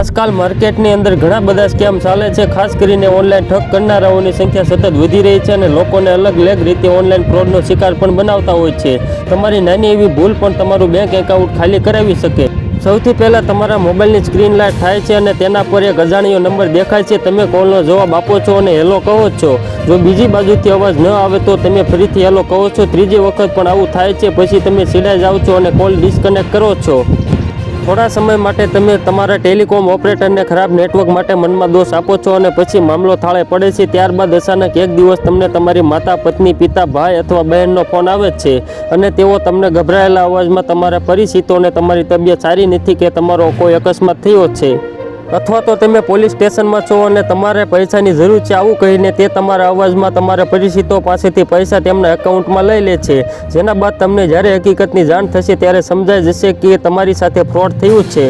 આજકાલ માર્કેટની અંદર ઘણા બધા સ્કેમ ચાલે છે. ખાસ કરીને ઓનલાઈન ઠગ કરનારાઓની સંખ્યા સતત વધી રહી છે અને લોકોને અલગ અલગ રીતે ઓનલાઈન ફ્રોડનો શિકાર પણ બનાવતા હોય છે. તમારી નાની એવી ભૂલ પણ તમારું બેંક એકાઉન્ટ ખાલી કરાવી શકે. સૌથી પહેલાં તમારા મોબાઈલની સ્ક્રીન લાઇટ થાય છે અને તેના પર એક અજાણ્યો નંબર દેખાય છે. તમે કોલનો જવાબ આપો છો અને હેલો કહો છો. જો બીજી બાજુથી અવાજ ન આવે તો તમે ફરીથી હેલો કહો છો. ત્રીજી વખત પણ આવું થાય છે. પછી તમે સીધા જાઓ છો અને કોલ ડિસ્કનેક્ટ કરો છો. થોડા સમય માટે તમે તમારા ટેલિકોમ ઓપરેટરને ખરાબ નેટવર્ક માટે મનમાં દોષ આપો છો અને પછી મામલો થાળે પડે છે, ત્યારબાદ અચાનક એક દિવસ તમને તમારી માતા, પત્ની, પિતા, ભાઈ અથવા બહેનનો ફોન આવે જ છે અને તેઓ તમને ગભરાયેલા અવાજમાં તમારા પરિચિતોને તમારી તબિયત સારી નથી કે તમારો કોઈ અકસ્માત થયો છે. અથવા તો તમે પોલીસ સ્ટેશનમાં છો અને તમારે પૈસાની જરૂર છે આવું કહીને તે તમારા અવાજમાં તમારા પરિચિતો પાસેથી પૈસા તેમના એકાઉન્ટમાં લઈ લે છે. જેના બાદ તમને જ્યારે હકીકતની જાણ થશે ત્યારે સમજાઈ જશે કે તમારી સાથે ફ્રોડ થયું છે.